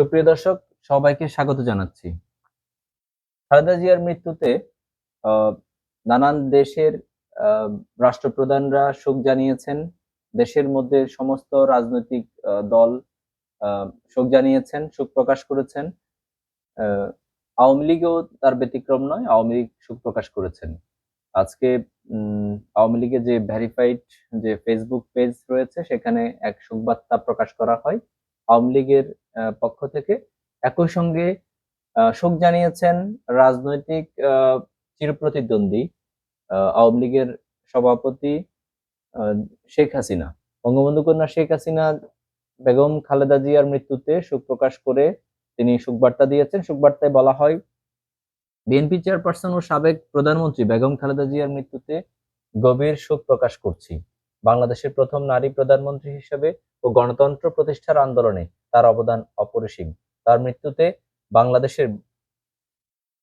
সুপ্রিয় দর্শক, সবাইকে স্বাগত জানাচ্ছি। খালেদা জিয়ার মৃত্যুতে নানান দেশের রাষ্ট্রপ্রধানরা শোক জানিয়েছেন, দেশের মধ্যে সমস্ত রাজনৈতিক দল শোক জানিয়েছেন শোক প্রকাশ করেছেন। আওয়ামী লীগও তার ব্যতিক্রম নয়, আওয়ামী লীগ শোক প্রকাশ করেছেন। আজকে আওয়ামী লীগের যে ভেরিফাইড যে ফেসবুক পেজ রয়েছে, সেখানে এক শোকবার্তা প্রকাশ করা হয়। আওয়ামী লীগের পক্ষ থেকে একই সঙ্গে শোক জানিয়েছেন রাজনৈতিক চিরপ্রতিদ্বন্দ্বী আওয়ামী লীগের সভাপতি শেখ হাসিনা। বঙ্গবন্ধু কন্যা শেখ হাসিনা, বেগম খালেদা জিয়ার মৃত্যুতে শোক প্রকাশ করে তিনি শোকবার্তা দিয়েছেন। শোকবার্তায় বলা হয়, বিএনপি চেয়ারপারসন ও সাবেক প্রধানমন্ত্রী বেগম খালেদা জিয়ার মৃত্যুতে গভীর শোক প্রকাশ করছি। বাংলাদেশের প্রথম নারী প্রধানমন্ত্রী হিসেবে ও গণতন্ত্র প্রতিষ্ঠার আন্দোলনে তার অবদান অপরিসীম। তার মৃত্যুতে বাংলাদেশের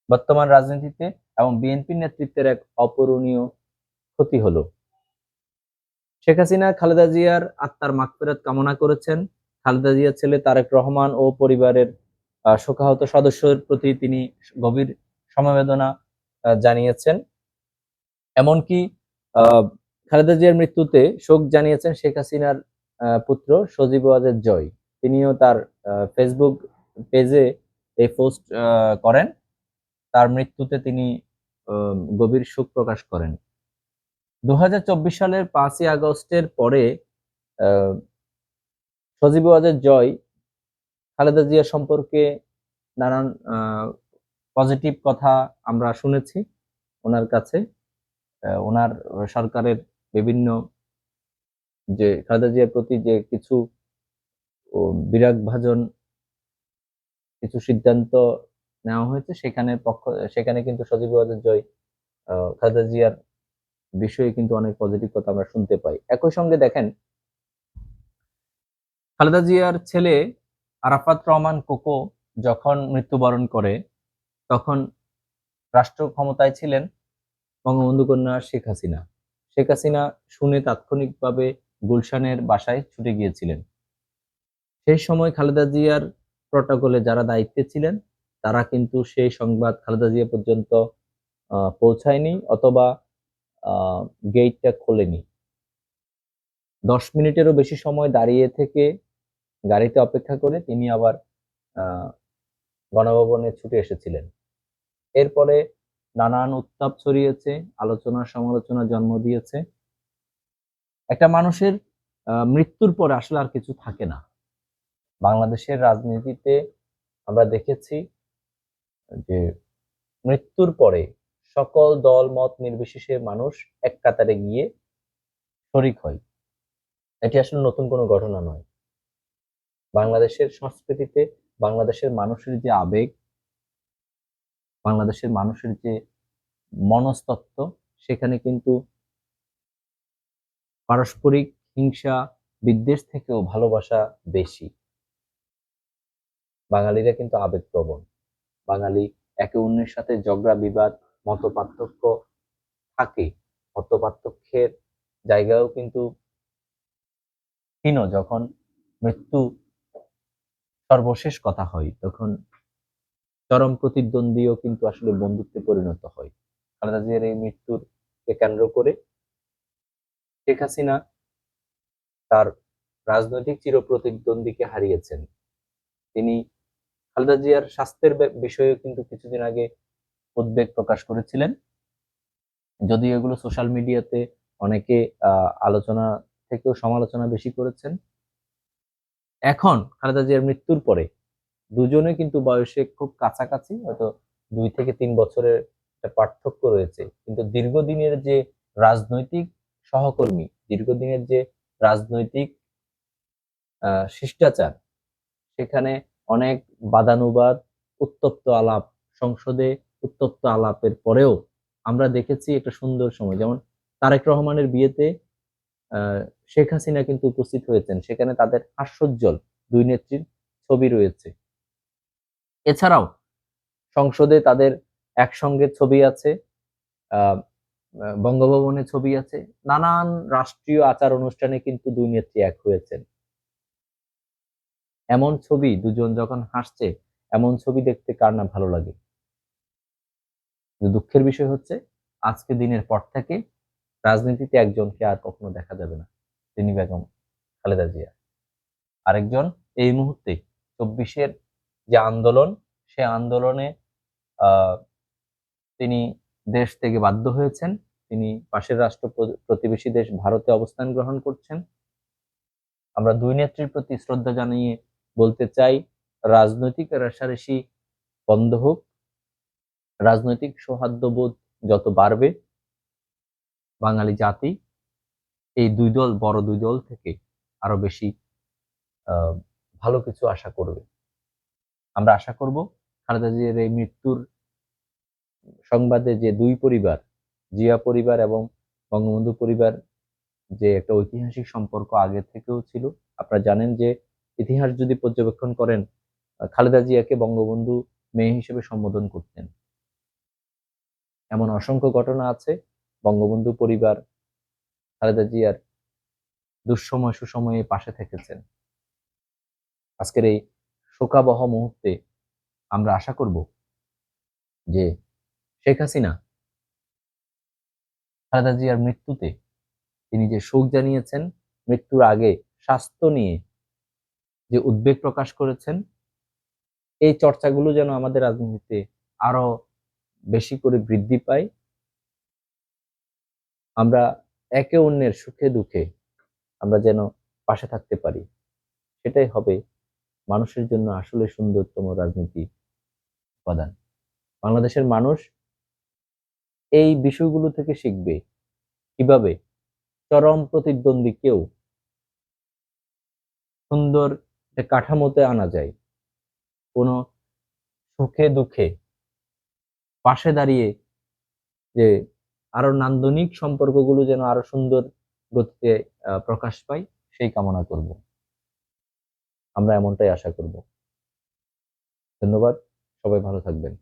বর্তমান রাজনীতিতে এবং বিএনপির নেতৃত্বের এক অপূরণীয় ক্ষতি হলো। শেখ হাসিনা খালেদা জিয়ার আত্মার মাগফিরাত কামনা করেছেন। খালেদা জিয়ার ছেলে তারেক রহমান ও পরিবারের শোকাহত সদস্যের প্রতি তিনি গভীর সমবেদনা জানিয়েছেন। এমনকি আহ, খালেদা জিয়ার মৃত্যুতে শোক জানিয়েছেন শেখ হাসিনার পুত্র সজীব ওয়াজেদ জয়। তিনিও তার ফেসবুক পেজে এই পোস্ট করেন। তার মৃত্যুতে তিনি গভীর শোক প্রকাশ করেন। দু হাজার চব্বিশ সালের পাঁচই আগস্টের পরে সজীব ওয়াজেদ জয় খালেদা জিয়া সম্পর্কে নানান পজিটিভ কথা আমরা শুনেছি ওনার কাছে। ওনার সরকারের বিভিন্ন যে খালেদা জিয়ার প্রতি যে কিছু বিরাগ ভাজন কিছু সিদ্ধান্ত নেওয়া হয়েছে, সেখানে পক্ষ, সেখানে কিন্তু সজীব জয় খালেদা জিয়ার বিষয়ে কিন্তু অনেক পজিটিভ কথা আমরা শুনতে পাই। একই সঙ্গে দেখেন, খালেদা জিয়ার ছেলে আরাফাত রহমান কোকো যখন মৃত্যুবরণ করে, তখন রাষ্ট্র ক্ষমতায় ছিলেন বঙ্গবন্ধু কন্যা শেখ হাসিনা। শেখ হাসিনা শুনে তাৎক্ষণিকভাবে গুলশানের বাসায় ছুটে গিয়েছিলেন। সেই সময় খালেদা জিয়ার প্রটোকলে যারা দায়িত্বে ছিলেন, তারা কিন্তু সেই সংবাদ খালেদা জিয়া পর্যন্ত পৌঁছায়নি অথবা গেটটা খোলেনি। দশ মিনিটেরও বেশি সময় দাঁড়িয়ে থেকে গাড়িতে অপেক্ষা করে তিনি আবার গণভবনে ছুটে এসেছিলেন। এরপরে নানান উত্তাপ ছড়িয়েছে, আলোচনা সমালোচনা জন্ম দিয়েছে। একটা মানুষের মৃত্যুর পরে আসলে আর কিছু থাকে না। বাংলাদেশের রাজনীতিতে আমরা দেখেছি যে মৃত্যুর পরে সকল দল, মত নির্বিশেষে মানুষ এক কাতারে গিয়ে শরিক হয়। এটি আসলে নতুন কোনো ঘটনা নয়। বাংলাদেশের সংস্কৃতিতে, বাংলাদেশের মানুষের যে আবেগ বাংলাদেশের মানুষের যে মনস্তত্ত্ব, সেখানে কিন্তু পারস্পরিক হিংসা বিদ্বেষ থেকেও ভালোবাসা বেশি। বাঙালিরা কিন্তু আবেগপ্রবণ। বাঙালি একে অন্যের সাথে ঝগড়া, বিবাদ মত পার্থক্য থাকে। মত পার্থক্যের জায়গাও কিন্তু হীন। যখন মৃত্যু সর্বশেষ কথা হয়, তখন চরম প্রতিদ্বন্দ্বীও কিন্তু আসলে বন্ধুত্বে পরিণত হয়। খালেদা জিয়ার এই মৃত্যুর কেন্দ্র করে শেখ হাসিনা তার রাজনৈতিক চিরপ্রতিদ্বন্দ্বীকে হারিয়েছেন। তিনি খালেদা জিয়ার স্বাস্থ্যের বে- বিষয়েও কিন্তু কিছুদিন আগে উদ্বেগ প্রকাশ করেছিলেন। যদিও এগুলো সোশ্যাল মিডিয়াতে অনেকে আলোচনা থেকেও সমালোচনা বেশি করেছেন। এখন খালেদা জিয়ার মৃত্যুর পরে দুজনে কিন্তু বয়সে খুব কাছাকাছি, হয়তো দুই থেকে তিন বছরের পার্থক্য রয়েছে। কিন্তু দীর্ঘদিনের যে রাজনৈতিক সহকর্মী, দীর্ঘদিনের যে রাজনৈতিক শিষ্টাচার, সেখানে অনেক বাদানুবাদ, উত্তপ্ত আলাপ, সংসদে উত্তপ্ত আলাপের পরেও আমরা দেখেছি একটা সুন্দর সময়। যেমন তারেক রহমানের বিয়েতে শেখ হাসিনা কিন্তু উপস্থিত হয়েছেন। সেখানে তাদের হাস্যোজ্জ্বল দুই নেত্রীর ছবি রয়েছে। এছাড়াও সংসদে তাদের একসঙ্গে ছবি আছে বঙ্গভবনে ছবি আছে, নানান রাষ্ট্রীয় আচার অনুষ্ঠানে কিন্তু দুই নেত্রী এক হয়েছেন। এমন ছবি দুজন যখন হাসছে, এমন ছবি দেখতে কার না ভালো লাগে? দুঃখের বিষয় হচ্ছে, আজকে দিনের পর থেকে রাজনীতিতে একজনকে আর কখনো দেখা যাবে না, তিনি বেগম খালেদা জিয়া। আরেকজন এই মুহূর্তে চব্বিশের যে আন্দোলন, সে আন্দোলনে তিনি দেশ থেকে বাধ্য হয়েছেন। তিনি পাশের রাষ্ট্র প্র- প্রতিবেশী দেশ ভারতে অবস্থান গ্রহণ করছেন। আমরা দুই নেত্রীর প্রতি শ্রদ্ধা জানিয়ে বলতে চাই, রাজনৈতিক রেশারেশি বন্ধ হোক। রাজনৈতিক সৌহার্দ্যবোধ যত বাড়বে, বাঙালি জাতি, এই দুই দল বড় দুই দল থেকে আরও বেশি ভালো কিছু আশা করবে। আমরা আশা করব খালেদা জিয়ার এই মৃত্যুর সংবাদে যে দুই পরিবার, জিয়া পরিবার এবং বঙ্গবন্ধু পরিবার, যে একটা ঐতিহাসিক সম্পর্ক আগে থেকেও ছিল। আপনারা জানেন যে ইতিহাস যদি পর্যবেক্ষণ করেন খালেদা জিয়াকে বঙ্গবন্ধু মেয়ে হিসেবে সম্বোধন করতেন। এমন অসংখ্য ঘটনা আছে, বঙ্গবন্ধু পরিবার খালেদা জিয়ার দুঃসময় সুসময়ে পাশে থেকেছেন। আজকের এই শোকাবহ মুহূর্তে আমরা আশা করব যে শেখ হাসিনা খালেদা জিয়ার মৃত্যুতে তিনি যে শোক জানিয়েছেন, মৃত্যুর আগে স্বাস্থ্য নিয়ে যে উদ্বেগ প্রকাশ করেছেন, এই চর্চাগুলো যেন আমাদের রাজনীতিতে আরও বেশি করে বৃদ্ধি পায়। আমরা একে অন্যের সুখে দুঃখে আমরা যেন পাশে থাকতে পারি। সেটাই হবে মানুষের জন্য আসলে সুন্দরতম রাজনীতি উপাদান। বাংলাদেশের মানুষ এই বিষয়গুলো থেকে শিখবে কীভাবে চরম প্রতিদ্বন্দ্বীকেও সুন্দর কাঠামোতে আনা যায়। কোনো সুখে দুঃখে পাশে দাঁড়িয়ে যে আরও নান্দনিক সম্পর্কগুলো যেন আরও সুন্দর গতিতে প্রকাশ পায়, সেই কামনা করব। আমরা এমনটাই আশা করব। ধন্যবাদ সবাই ভালো থাকবেন।